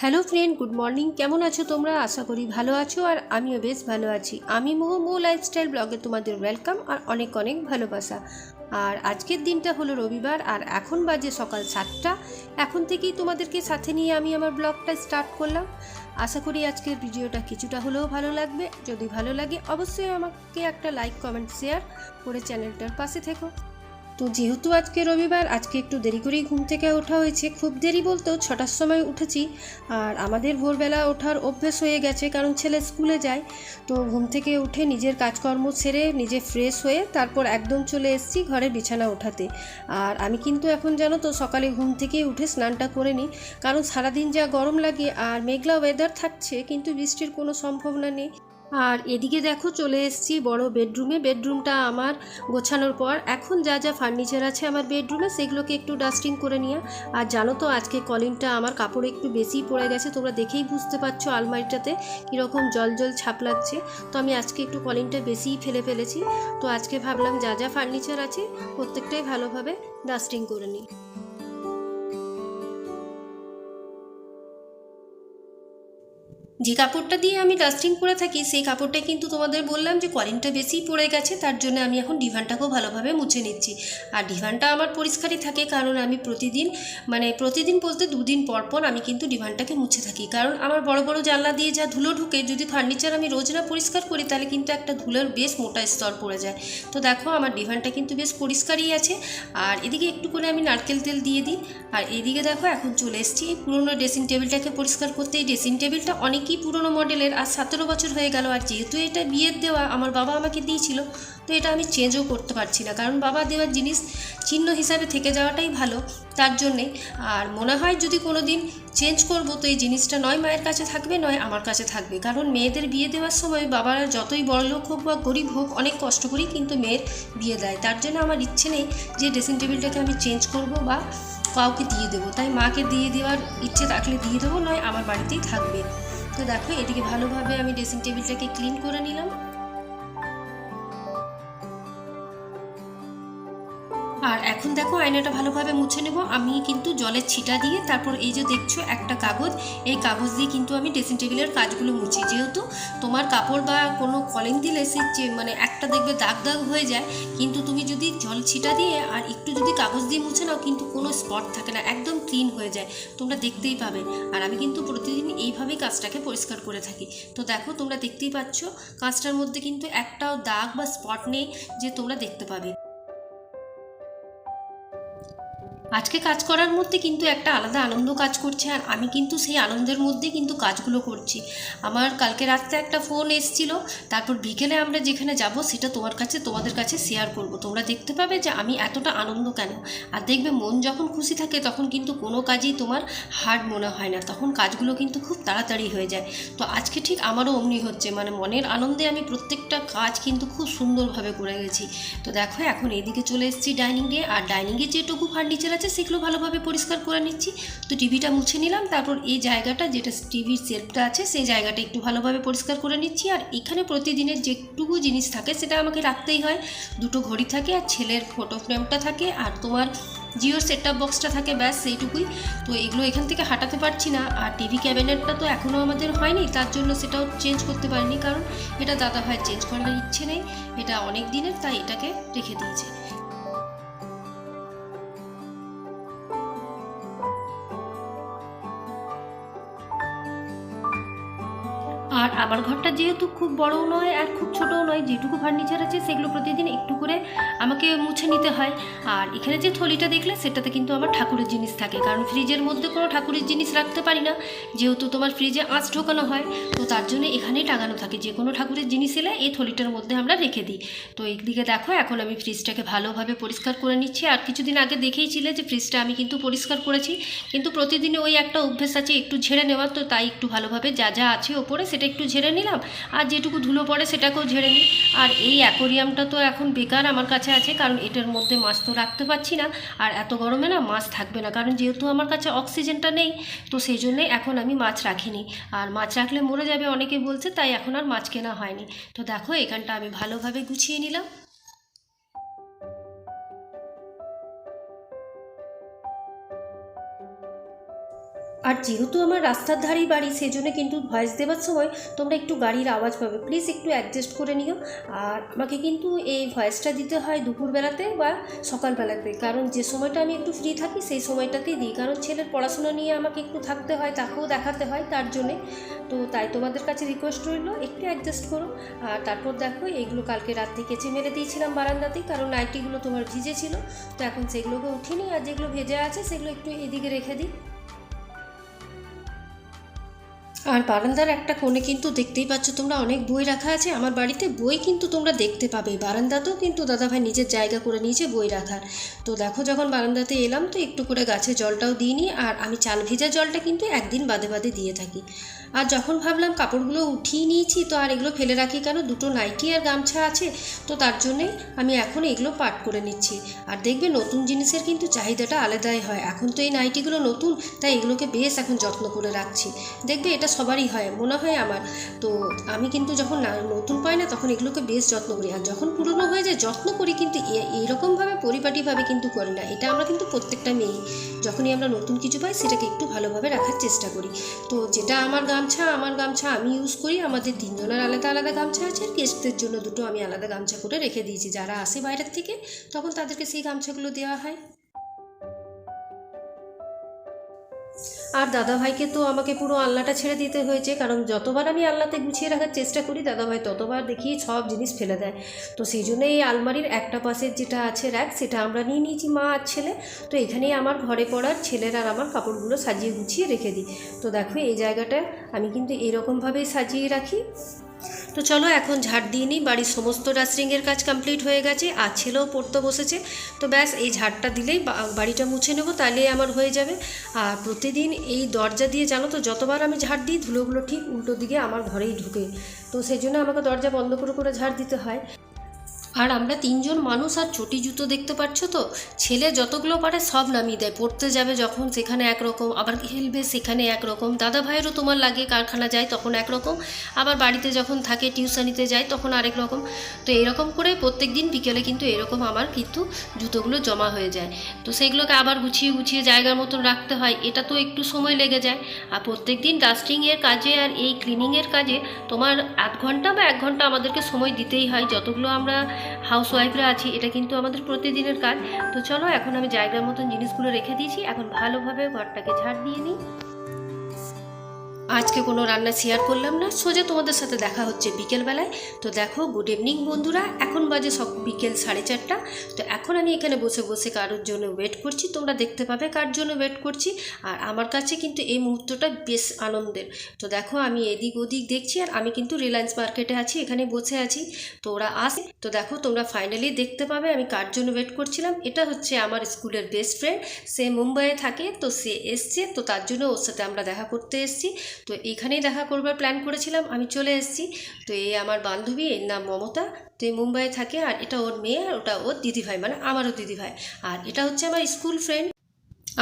Hello friend, good morning. কেমন আছো তোমরা? আশা করি ভালো আছো আর আমিও বেশ ভালো আছি। আমি মোহমো, লাইফস্টাইল ব্লগে তোমাদের ওয়েলকাম আর অনেক অনেক ভালোবাসা। আর আজকের দিনটা হলো রবিবার আর এখন বাজে সকাল সাতটা। এখন থেকেই তোমাদেরকে সাথে নিয়ে আমি আমার ব্লগটা স্টার্ট করলাম। আশা করি আজকের ভিডিওটা কিছুটা হলেও ভালো লাগবে। যদি ভালো লাগে, অবশ্যই আমাকে একটা লাইক কমেন্ট শেয়ার করে চ্যানেলটার পাশে থেকো। তো যেহেতু আজকে রবিবার, আজকে একটু দেরি করেই ঘুম থেকে ওঠা হয়েছে। খুব দেরি বলতেও ছটার সময় উঠেছি আর আমাদের ভোরবেলা ওঠার অভ্যেস হয়ে গেছে, কারণ ছেলে স্কুলে যায়। তো ঘুম থেকে উঠে নিজের কাজকর্ম সেরে নিজে ফ্রেশ হয়ে তারপর একদম চলে এসেছি ঘরে বিছানা ওঠাতে। আর আমি কিন্তু এখন জানো তো সকালে ঘুম থেকে উঠে স্নানটা করে নিই, কারণ সারাদিন যা গরম লাগে আর মেঘলা ওয়েদার থাকছে, কিন্তু বৃষ্টির কোনো সম্ভাবনা নেই। আর এদিকে দেখো চলে এসেছি বড় বেডরুমে বেডরুমটা আমার গোছানোর পর এখন যা যা ফার্নিচার আছে আমার বেডরুমে সেগুলোকে একটু ডাস্টিং করে নিয়ে। আর জানো তো আজকে কলিনটা আমার কাপড়ে একটু বেশি পড়ে গেছে, তোমরা দেখেই বুঝতে পারছ আলমারিটাতে কীরকম জল জল ছাপ লাগছে তো আমি আজকে একটু কলিনটা বেশিই ফেলে ফেলেছি। তো আজকে ভাবলাম যা যা ফার্নিচার আছে, প্রত্যেকটাই ভালোভাবে ডাস্টিং করে নিই। যে কাপড়টা দিয়ে আমি ডাস্টিং করে থাকি, সেই কাপড়টা কিন্তু তোমাদের বললাম যে কলিনটা বেশি পড়ে গেছে, তার জন্য আমি এখন ডিভানটাকেও ভালোভাবে মুছে নিচ্ছি। আর ডিভানটা আমার পরিষ্কারই থাকে, কারণ আমি প্রতিদিন মানে প্রতিদিন বলতে দুদিন পর পর আমি কিন্তু ডিভানটাকে মুছে থাকি। কারণ আমার বড় বড় জানলা দিয়ে যা ধুলো ঢুকে, যদি ফার্নিচার আমি রোজ না পরিষ্কার করি, তাহলে কিন্তু একটা ধুলোর বেশ মোটা স্তর পড়ে যায়। তো দেখো, আমার ডিভানটা কিন্তু বেশ পরিষ্কারই আছে। আর এদিকে একটু করে আমি নারকেল তেল দিয়ে দিই। আর এদিকে দেখো, এখন চলে এসেছি এই পুরোনো ড্রেসিং টেবিলটাকে পরিষ্কার করতে। এই ড্রেসিং টেবিলটা অনেকই পুরনো মডেলের আর সতেরো বছর হয়ে গেল আর যেহেতু এটা বিয়ের দেওয়া, আমার বাবা আমাকে দিয়েছিল, তো এটা আমি চেঞ্জও করতে পারছি না। কারণ বাবা দেওয়ার জিনিস চিহ্ন হিসাবে থেকে যাওয়াটাই ভালো, তার জন্যে। আর মনে হয় যদি কোনো দিন চেঞ্জ করব, তো এই জিনিসটা নয় মায়ের কাছে থাকবে, নয় আমার কাছে থাকবে। কারণ মেয়েদের বিয়ে দেওয়ার সময় বাবারা যতই বড়লোক হোক বা গরিব হোক, অনেক কষ্ট করি কিন্তু মেয়ের বিয়ে দেয়। তার জন্য আমার ইচ্ছে নেই যে ড্রেসিং টেবিলটাকে আমি চেঞ্জ করব বা কাউকে দিয়ে দেবো। তাই মাকে দিয়ে দেওয়ার ইচ্ছে থাকলে দিয়ে দেবো, নয় আমার বাড়িতেই থাকবে। তো দেখো এদিকে ভালোভাবে আমি ড্রেসিং টেবিলটাকে ক্লিন করে নিলাম। আর এখন দেখো, আয়নাটা ভালোভাবে মুছে নেব। আমি কিন্তু জলের ছিটা দিয়ে তারপর এই যে দেখছ একটা কাগজ, এই কাগজ দিয়ে কিন্তু আমি ড্রেসিং টেবিলের কাজগুলো মুছি। যেহেতু তোমার কাপড় বা কোনো কলিং দিলে সে মানে একটা দেখবে দাগ দাগ হয়ে যায়, কিন্তু তুমি যদি জল ছিটা দিয়ে আর একটু যদি কাগজ দিয়ে মুছে নাও, কিন্তু কোনো স্পট থাকে না, একদম ক্লিন হয়ে যায়। তোমরা দেখতেই পাবে। আর আমি কিন্তু প্রতিদিন এইভাবেই কাজটাকে পরিষ্কার করে থাকি। তো দেখো, তোমরা দেখতেই পাচ্ছ, কাজটার মধ্যে কিন্তু একটাও দাগ বা স্পট নেই যে তোমরা দেখতে পাবে। আজকে কাজ করার মধ্যে কিন্তু একটা আলাদা আনন্দ কাজ করছে আর আমি কিন্তু সেই আনন্দের মধ্যে কিন্তু কাজগুলো করছি। আমার কালকে রাত্রে একটা ফোন এসছিল, তারপর বিকেলে আমরা যেখানে যাব সেটা তোমার কাছে, তোমাদের কাছে শেয়ার করব। তোমরা দেখতে পাবে যে আমি এতটা আনন্দ কেন? আর দেখবে মন যখন খুশি থাকে তখন কিন্তু কোনো কাজই তোমার হার্ড মনে হয় না। তখন কাজগুলো কিন্তু খুব তাড়াতাড়ি হয়ে যায়। তো আজকে ঠিক আমারও অমনি হচ্ছে মানে মনের আনন্দে আমি প্রত্যেকটা কাজ কিন্তু খুব সুন্দরভাবে করে গেছি। তো দেখো এখন এদিকে চলে এসেছি ডাইনিংয়ে আর ডাইনিংয়ে যেটুকু ফার্নিচার আছে সেগুলো ভালোভাবে পরিষ্কার করে নিচ্ছি। তো টিভিটা মুছে নিলাম, তারপর এই জায়গাটা যেটা টিভির সেলফটা আছে, সেই জায়গাটা একটু ভালোভাবে পরিষ্কার করে নিচ্ছি। আর এখানে প্রতিদিনের যেটুকু জিনিস থাকে, সেটা আমাকে রাখতেই হয়। দুটো ঘড়ি থাকে, আর ছেলের ফটো ফ্রেমটা থাকে, আর তোমার জিওর সেট বক্সটা থাকে, ব্যাস সেইটুকুই। তো এগুলো এখান থেকে হাঁটাতে পারছি না, আর টিভি ক্যাবিনেটটা তো এখনও আমাদের হয়নি, তার জন্য সেটাও চেঞ্জ করতে পারিনি, কারণ এটা দাদা ভাই চেঞ্জ করার ইচ্ছে নেই। এটা অনেক দিনের, তাই এটাকে রেখে দিয়েছে। আমার ঘরটা যেহেতু খুব বড়ও নয় আর খুব ছোটও নয়, যেটুকু ফার্নিচার আছে সেগুলো প্রতিদিন একটু করে আমাকে মুছে নিতে হয়। আর এখানে যে থলিটা দেখলে সেটাতে কিন্তু আমার ঠাকুরের জিনিস থাকে, কারণ ফ্রিজের মধ্যে কোনো ঠাকুরের জিনিস রাখতে পারি না। যেহেতু তোমার ফ্রিজে আঁচ ঢোকানো হয়, তো তার জন্য এখানেই টাঙানো থাকে। যে কোনো ঠাকুরের জিনিস এলে এই থলিটার মধ্যে আমরা রেখে দিই। তো এইদিকে দেখো, এখন আমি ফ্রিজটাকে ভালোভাবে পরিষ্কার করে নিচ্ছি। আর কিছুদিন আগে দেখেইছিলে যে ফ্রিজটা আমি কিন্তু পরিষ্কার করেছি, কিন্তু প্রতিদিনে ওই একটা অভ্যেস আছে একটু ঝেড়ে নেওয়ার, তো তাই একটু ভালোভাবে যা যা আছে ওপরে সেটা একটু ঝেড়ে নিলাম? আর যেটুকু ধুলো পড়ে সেটাকেও ঝেড়ে নিই। আর এই অ্যাকোরিয়ামটা তো এখন বেকার আমার কাছে আছে, কারণ এটার মধ্যে মাছ তো রাখতে পারছি না। আর এত গরমে না মাছ থাকবে না, কারণ যেহেতু আমার কাছে অক্সিজেনটা নেই, তো সেই জন্যে এখন আমি মাছ রাখিনি। আর মাছ রাখলে মরে যাবে, অনেকে বলছে, তাই এখন আর মাছ কেনা হয়নি। তো দেখো, এখানটা আমি ভালোভাবে গুছিয়ে নিলাম। আর যেহেতু আমার রাস্তার ধারেই বাড়ি সেই জন্য কিন্তু ভয়েস দেওয়ার সময় তোমরা একটু গাড়ির আওয়াজ পাবে। প্লিজ একটু অ্যাডজাস্ট করে নিও। আর আমাকে কিন্তু এই ভয়েসটা দিতে হয় দুপুরবেলাতে বা সকালবেলাতে। কারণ যে সময়টা আমি একটু ফ্রি থাকি, সেই সময়টাতেই দিই। কারণ ছেলের পড়াশোনা নিয়ে আমাকে একটু থাকতে হয়, তাকেও দেখাতে হয় তার জন্যে। তো তাই তোমাদের কাছে রিকোয়েস্ট রইল, একটু অ্যাডজাস্ট করো। আর তারপর দেখো, এইগুলো কালকে রাত্রে কেচে মেরে দিয়েছিলাম বারান্দাতেই, কারণ নাইটিগুলো তোমার ভিজে ছিল। তো এখন সেগুলোকে উঠিনি, আর যেগুলো ভেজে আছে, সেগুলো একটু এদিকে রেখে দিই। আর বারান্দার একটা কোণে কিন্তু দেখতেই পাচ্ছ তোমরা অনেক বই রাখা আছে। আমার বাড়িতে বই কিন্তু তোমরা দেখতে পাবে। বারান্দাতেও কিন্তু দাদাভাই নিজের জায়গা করে নিয়েছে বই রাখার। তো দেখো যখন বারান্দাতে এলাম তো একটু করে গাছে জলটাও দিইনি আর আমি চাল ভেজা জলটা কিন্তু একদিন বাদে বাদে দিয়ে থাকি। আর যখন ভাবলাম কাপড়গুলো উঠিয়ে নিয়েছি তো আর এগুলো ফেলে রাখি কেন? দুটো নাইটি আর গামছা আছে। তো তার জন্যে আমি এখন এগুলো পাট করে নিচ্ছি। আর দেখবে নতুন জিনিসের কিন্তু চাহিদাটা আলাদাই হয়। এখন তো এই নাইটিগুলো নতুন, তাই এগুলোকে বেশ এখন যত্ন করে রাখছি। দেখবে এটা সবারই হয়, মনে হয় আমার। তো আমি কিন্তু যখন নতুন পাই না, তখন এগুলোকে বেশ যত্ন করি। আর যখন পুরনো হয়ে যায়, যত্ন করি কিন্তু এইরকমভাবে পরিপাটিভাবে কিন্তু করি না। এটা আমরা কিন্তু প্রত্যেকটা মেয়েই, যখনই আমরা নতুন কিছু পাই, সেটাকে একটু ভালোভাবে রাখার চেষ্টা করি। তো যেটা আমার গামছা আমার গামছা আমি ইউজ করি। আমাদের তিনজনের আলাদা আলাদা গামছা আছে। আর গেস্টদের জন্য দুটো আমি আলাদা গামছা করে রেখে দিয়েছি। যারা আসে বাইরের থেকে, তখন তাদেরকে সেই গামছাগুলো দেওয়া হয়। আর দাদাভাইকে তো আমাকে পুরো আলনাটা ছেড়ে দিতে হয়েছে, কারণ যতবার আমি আলনাতে গুছিয়ে রাখার চেষ্টা করি, দাদাভাই ততবার দেখি সব জিনিস ফেলে দেয়। তো সেই জন্য এই আলমারির একটা পাশের যেটা আছে র্যাক সেটা আমরা নিয়ে নিয়েছি মা আর ছেলে। তো এখানেই আমার ঘরে পড়ার ছেলের আর আমার কাপড়গুলো সাজিয়ে গুছিয়ে রেখে দিই। তো দেখো এই জায়গাটা আমি কিন্তু এরকমভাবেই সাজিয়ে রাখি। তো চলো এখন ঝাড় দিয়ে নিই। বাড়ির সমস্ত ডাস্টিংয়ের কাজ কমপ্লিট হয়ে গেছে। আর ছেলেও পড়তে বসেছে। তো ব্যাস, এই ঝাড়টা দিলেই বাড়িটা মুছে নেব, তাহলে আমার হয়ে যাবে। আর প্রতিদিন এই দরজা দিয়ে, জানো তো, যতবার আমি ঝাড় দিই, ধুলোগুলো ঠিক উল্টো দিকে আমার ঘরেই ঢুকে। তো সেই জন্য আমাকে দরজা বন্ধ করে করে ঝাড় দিতে হয়। আর আমরা তিনজন মানুষ আর চটি জুতো দেখতে পাচ্ছ তো? ছেলে যতগুলো পারে সব নামিয়ে দেয়। পড়তে যাবে যখন সেখানে একরকম, আবার খেলবে সেখানে একরকম। দাদা ভাইয়েরও তোমার লাগে কারখানা যায় তখন একরকম। আবার বাড়িতে যখন থাকে, টিউশনিতে যায় তখন আরেক রকম। তো এরকম করে প্রত্যেক দিন বিকেলে কিন্তু এরকম আমার কিন্তু জুতোগুলো জমা হয়ে যায়। তো সেগুলোকে আবার গুছিয়ে গুছিয়ে জায়গার মতন রাখতে হয়। এটা তো একটু সময় লেগে যায়। আর প্রত্যেক দিন ডাস্টিংয়ের কাজে আর এই ক্লিনিংয়ের কাজে তোমার আধ ঘণ্টা বা এক ঘণ্টা আমাদেরকে সময় দিতেই হয়। যতগুলো আমরা হাউস ওয়াইফরা আছি, এটা কিন্তু আমাদের প্রতিদিনের কাজ। তো চলো, এখন আমি জায়গার মতন জিনিসগুলো রেখে দিয়েছি। এখন ভালোভাবে ঘরটাকে ঝাড় দিয়ে নিই। আজকে কোনো রান্না শেয়ার করলাম না। সোজা তোমাদের সাথে দেখা হচ্ছে বিকেলবেলায়। তো দেখো গুড ইভিনিং বন্ধুরা। এখন বাজে সব বিকেল সাড়ে চারটা। তো এখন আমি এখানে বসে বসে কারোর জন্য ওয়েট করছি। তোমরা দেখতে পাবে কার জন্য ওয়েট করছি। আর আমার কাছে কিন্তু এই মুহূর্তটা বেশ আনন্দের। তো দেখো, আমি এদিক ওদিক দেখছি আর আমি কিন্তু রিলায়েন্স মার্কেটে আছি, এখানে বসে আছি। তো ওরা আসে। তো দেখো, তোমরা ফাইনালি দেখতে পাবে আমি কার জন্য ওয়েট করছিলাম। এটা হচ্ছে আমার স্কুলের বেস্ট ফ্রেন্ড সে মুম্বাইয়ে থাকে, তো সে এসছে। তো তার জন্য ওর সাথে আমরা দেখা করতে এসেছি। তো এখানেই দেখা করবার প্ল্যান করেছিলাম, আমি চলে এসেছি। তো এই আমার বান্ধবী, এর নাম মমতা, তো এই মুম্বাইয়ে থাকে আর এটা ওর মেয়ে আর ওটা ওর দিদিভাই মানে আমারও দিদিভাই। আর এটা হচ্ছে আমার স্কুল ফ্রেন্ড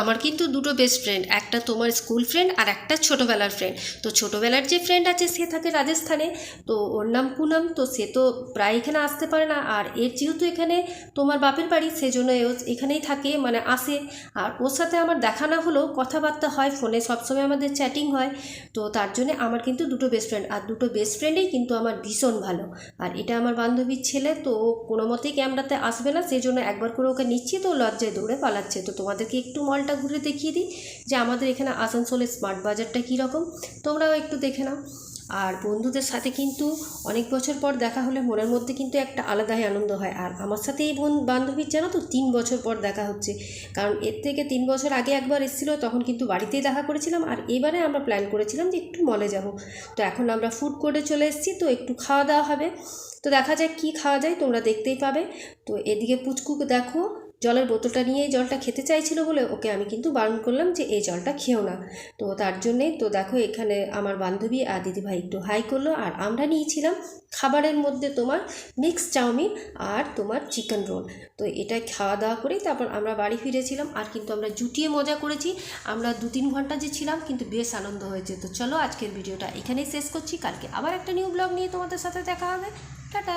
আমার কিন্তু দুটো বেস্ট ফ্রেন্ড একটা তোমার স্কুল ফ্রেন্ড আর একটা ছোটোবেলার ফ্রেন্ড তো ছোটোবেলার যে ফ্রেন্ড আছে, সে থাকে রাজস্থানে। তো ওর নাম পুনম, তো সে তো প্রায় এখানে আসতে পারে না। আর এর যেহেতু এখানে তোমার বাপের বাড়ি, সেজন্য এখানেই থাকে মানে আসে। আর ওর সাথে আমার দেখা না হলেও কথাবার্তা হয় ফোনে সবসময় আমাদের চ্যাটিং হয়। তো তার জন্যে আমার কিন্তু দুটো বেস্ট ফ্রেন্ড আর দুটো বেস্ট ফ্রেন্ডই কিন্তু আমার ভীষণ ভালো। আর এটা আমার বান্ধবীর ছেলে, তো কোনো মতেই ক্যামেরাতে আসবে না সেই জন্য একবার করে ওকে নিচ্ছি, তো লজ্জায় দৌড়ে পালাচ্ছে। তো তোমাদেরকে একটু মলটা ঘুরে দেখিয়ে দিই যে আমাদের এখানে আসানসোলের স্মার্ট বাজারটা কীরকম। তোমরাও একটু দেখে নাও। আর বন্ধুদের সাথে কিন্তু অনেক বছর পর দেখা হলে মনের মধ্যে কিন্তু একটা আলাদাই আনন্দ হয়। আর আমার সাথে এই বোন বান্ধবীর জানো তো, তিন বছর পর দেখা হচ্ছে। কারণ এর থেকে তিন বছর আগে একবার এসেছিল, তখন কিন্তু বাড়িতেই দেখা করেছিলাম। আর এবারে আমরা প্ল্যান করেছিলাম যে একটু মলে যাব। তো এখন আমরা ফুড কোর্টে চলে এসেছি, তো একটু খাওয়া দাওয়া হবে। তো দেখা যাক কী খাওয়া যায়, তোমরা দেখতেই পাবে। তো এদিকে পুচকুকে দেখো জলের বোতলটা নিয়ে জলটা খেতে চাইছিল বলে ওকে আমি কিন্তু বারণ করলাম যে এই জলটা খেও না। তো তার জন্যেই তো দেখো এখানে আমার বান্ধবী আর দিদিভাই একটু হাই করল আর আমরা নিয়েছিলাম খাবারের মধ্যে তোমার মিক্স চাউমিন আর তোমার চিকেন রোল তো এটা খাওয়া দাওয়া করেই তারপর আমরা বাড়ি ফিরেছিলাম আর কিন্তু আমরা জুটিয়ে মজা করেছি। আমরা দু তিন ঘণ্টা যে ছিলাম কিন্তু বেশ আনন্দ হয়েছে। তো চলো আজকের ভিডিওটা এখানেই শেষ করছি। কালকে আবার একটা নিউ ব্লগ নিয়ে তোমাদের সাথে দেখা হবে। টাটা!